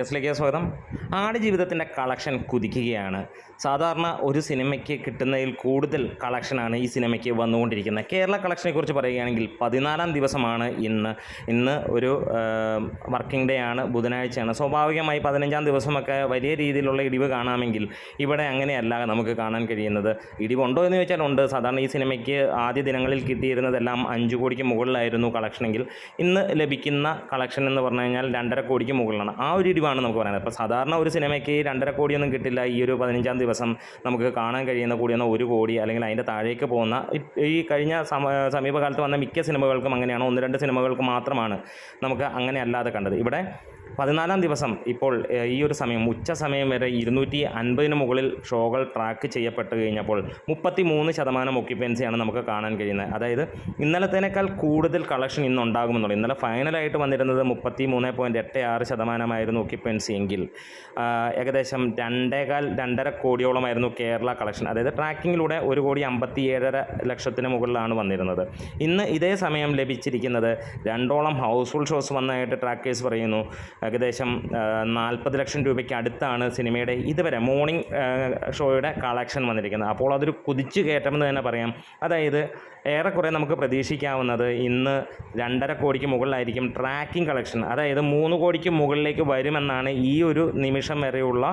ിലേക്ക് സ്വാഗതം. ആടുജീവിതത്തിന്റെ കളക്ഷൻ കുതിക്കുകയാണ്. സാധാരണ ഒരു സിനിമയ്ക്ക് കിട്ടുന്നതിൽ കൂടുതൽ കളക്ഷനാണ് ഈ സിനിമയ്ക്ക് വന്നുകൊണ്ടിരിക്കുന്നത്. കേരള കളക്ഷനെ കുറിച്ച് പറയുകയാണെങ്കിൽ പതിനാലാം ദിവസമാണ് ഇന്ന്. ഇന്ന് ഒരു വർക്കിംഗ് ഡേ ആണ് ബുധനാഴ്ചയാണ്. സ്വാഭാവികമായി പതിനഞ്ചാം ദിവസമൊക്കെ വലിയ രീതിയിലുള്ള ഇടിവ് കാണാമെങ്കിൽ ഇവിടെ അങ്ങനെയല്ല നമുക്ക് കാണാൻ കഴിയുന്നത്. ഇടിവുണ്ടോ എന്ന് ചോദിച്ചാൽ ഉണ്ട്. സാധാരണ ഈ സിനിമയ്ക്ക് ആദ്യ ദിനങ്ങളിൽ കിട്ടിയിരുന്നതെല്ലാം അഞ്ച് കോടിക്ക് മുകളിലായിരുന്നു കളക്ഷനെങ്കിൽ ഇന്ന് ലഭിക്കുന്ന കളക്ഷൻ എന്ന് പറഞ്ഞു കഴിഞ്ഞാൽ രണ്ടര കോടിക്ക് മുകളിലാണ്. ആ ഒരു ഇടിവാണ് നമുക്ക് പറയുന്നത് അപ്പോൾ സാധാരണ ഒരു സിനിമയ്ക്ക് രണ്ടര കോടിയൊന്നും കിട്ടില്ല. ഈ ഒരു പതിനഞ്ചാം ദിവസം നമുക്ക് കാണാൻ കഴിയുന്ന കൂടിയെന്ന ഒരു കോടി അല്ലെങ്കിൽ അതിന്റെ താഴേക്ക് പോകുന്ന ഈ- കഴിഞ്ഞ സമ സമീപകാലത്ത് വന്ന മിക്ക സിനിമകൾക്കും അങ്ങനെയാണ്. ഒന്ന് രണ്ട് സിനിമകൾക്ക് മാത്രമാണ് നമുക്ക് അങ്ങനെ അല്ലാതെ കണ്ടത്. ഇവിടെ പതിനാലാം ദിവസം ഇപ്പോൾ ഈ ഒരു സമയം ഉച്ച സമയം വരെ ഇരുന്നൂറ്റി അൻപതിന് മുകളിൽ ഷോകൾ ട്രാക്ക് ചെയ്യപ്പെട്ട് കഴിഞ്ഞപ്പോൾ മുപ്പത്തി മൂന്ന് ശതമാനം ഒക്യുപ്പൻസിയാണ് നമുക്ക് കാണാൻ കഴിയുന്നത്. അതായത് ഇന്നലത്തേനേക്കാൾ കൂടുതൽ കളക്ഷൻ ഇന്ന് ഉണ്ടാകുമെന്നുള്ളത് ഇന്നലെ ഫൈനലായിട്ട് വന്നിരുന്നത് മുപ്പത്തി മൂന്ന് പോയിന്റ് എട്ട് ആറ് ശതമാനമായിരുന്നു ഒക്യുപ്പൻസി എങ്കിൽ ഏകദേശം രണ്ടേകാൽ രണ്ടര കോടിയോളമായിരുന്നു കേരള കളക്ഷൻ അതായത് ട്രാക്കിങ്ങിലൂടെ ഒരു കോടി അമ്പത്തി ഏഴര ലക്ഷത്തിന് മുകളിലാണ് വന്നിരുന്നത്. ഇന്ന് ഇതേ സമയം ലഭിച്ചിരിക്കുന്നത് രണ്ടോളം ഹൗസ്ഫുൾ ഷോസ് വന്നതായിട്ട് ട്രാക്കേഴ്സ് പറയുന്നു. ഏകദേശം നാൽപ്പത് ലക്ഷം രൂപയ്ക്ക് അടുത്താണ് സിനിമയുടെ ഇതുവരെ മോർണിംഗ് ഷോയുടെ കളക്ഷൻ വന്നിരിക്കുന്നത്. അപ്പോൾ അതൊരു കുതിച്ചു കയറ്റമെന്ന് തന്നെ പറയാം. അതായത് ഏറെക്കുറെ നമുക്ക് പ്രതീക്ഷിക്കാവുന്നത് ഇന്ന് രണ്ടര കോടിക്ക് മുകളിലായിരിക്കും ട്രാക്കിംഗ് കളക്ഷൻ അതായത് മൂന്ന് കോടിക്ക് മുകളിലേക്ക് വരുമെന്നാണ് ഈ ഒരു നിമിഷം വരെയുള്ള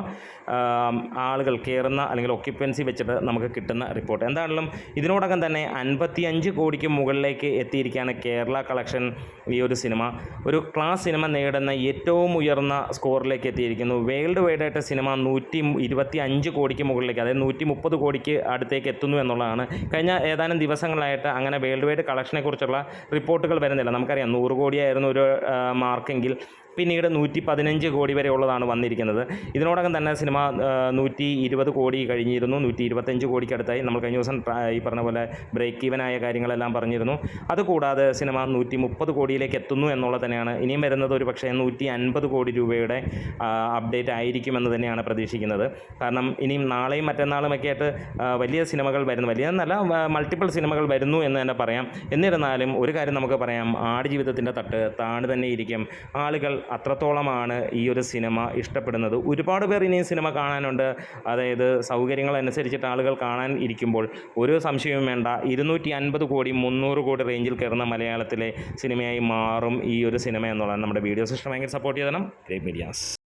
ആളുകൾ കയറുന്ന അല്ലെങ്കിൽ ഒക്യുപ്പൻസി വെച്ചിട്ട് നമുക്ക് കിട്ടുന്ന റിപ്പോർട്ട് എന്താണെങ്കിലും ഇതിനോടകം തന്നെ അൻപത്തിയഞ്ച് കോടിക്ക് മുകളിലേക്ക് എത്തിയിരിക്കുകയാണ് കേരള കളക്ഷൻ ഈ ഒരു സിനിമ ഒരു ക്ലാസ് സിനിമ നേടുന്ന ഏറ്റവും ഉയർന്ന സ്കോറിലേക്ക് എത്തിയിരിക്കുന്നു. വേൾഡ് വൈഡ് ആയിട്ട് സിനിമ നൂറ്റി ഇരുപത്തി അഞ്ച് കോടിക്ക് മുകളിലേക്ക് അതായത് നൂറ്റി മുപ്പത് കോടിക്ക് അടുത്തേക്ക് എത്തുന്നു എന്നുള്ളതാണ്. കഴിഞ്ഞ ഏതാനും ദിവസങ്ങളായിട്ട് അങ്ങനെ വേൾഡ് വൈഡ് കളക്ഷനെ കുറിച്ചുള്ള റിപ്പോർട്ടുകൾ വരുന്നില്ല. നമുക്കറിയാം നൂറ് കോടിയായിരുന്നു ഒരു മാർക്കെങ്കിൽ പിന്നീട് നൂറ്റി പതിനഞ്ച് കോടി വരെ ഉള്ളതാണ് വന്നിരിക്കുന്നത്. ഇതിനോടകം തന്നെ സിനിമ നൂറ്റി ഇരുപത് കോടി കഴിഞ്ഞിരുന്നു. നൂറ്റി ഇരുപത്തഞ്ച് കോടിക്ക് അടുത്തായി നമ്മൾ കഴിഞ്ഞ ദിവസം ഈ പറഞ്ഞ പോലെ ബ്രേക്ക് ഈവനായ കാര്യങ്ങളെല്ലാം പറഞ്ഞിരുന്നു. അതുകൂടാതെ സിനിമ നൂറ്റി മുപ്പത് കോടിയിലേക്ക് എത്തുന്നു എന്നുള്ളത് തന്നെയാണ്. ഇനിയും വരുന്നത് ഒരു പക്ഷേ നൂറ്റി അൻപത് കോടി രൂപയുടെ അപ്ഡേറ്റ് ആയിരിക്കുമെന്ന് തന്നെയാണ് പ്രതീക്ഷിക്കുന്നത്. കാരണം ഇനിയും നാളെയും മറ്റന്നാളും ഒക്കെ ആയിട്ട് വലിയ സിനിമകൾ വരുന്നു വലിയ എന്നല്ല മൾട്ടിപ്പിൾ സിനിമകൾ വരുന്നു എന്ന് തന്നെ പറയാം. എന്നിരുന്നാലും ഒരു കാര്യം നമുക്ക് പറയാം. ആടുജീവിതത്തിന്റെ തട്ട് താണ് തന്നെ ഇരിക്കും. ആളുകൾ അത്രത്തോളമാണ് ഈ ഒരു സിനിമ ഇഷ്ടപ്പെടുന്നത്. ഒരുപാട് പേർ ഇനിയും സിനിമ കാണാനുണ്ട്. അതായത് സൗകര്യങ്ങൾ അനുസരിച്ചിട്ട് ആളുകൾ കാണാൻ ഇരിക്കുമ്പോൾ ഒരു സംശയവും വേണ്ട. ഇരുന്നൂറ്റി അൻപത് കോടി മുന്നൂറ് കോടി റേഞ്ചിൽ കയറുന്ന മലയാളത്തിലെ സിനിമയായി മാറും ഈ ഒരു സിനിമ എന്നുള്ളതാണ് നമ്മുടെ വീഡിയോസ്. ഇഷ്ടം ഭയങ്കര സപ്പോർട്ട് ചെയ്തണം. Great medias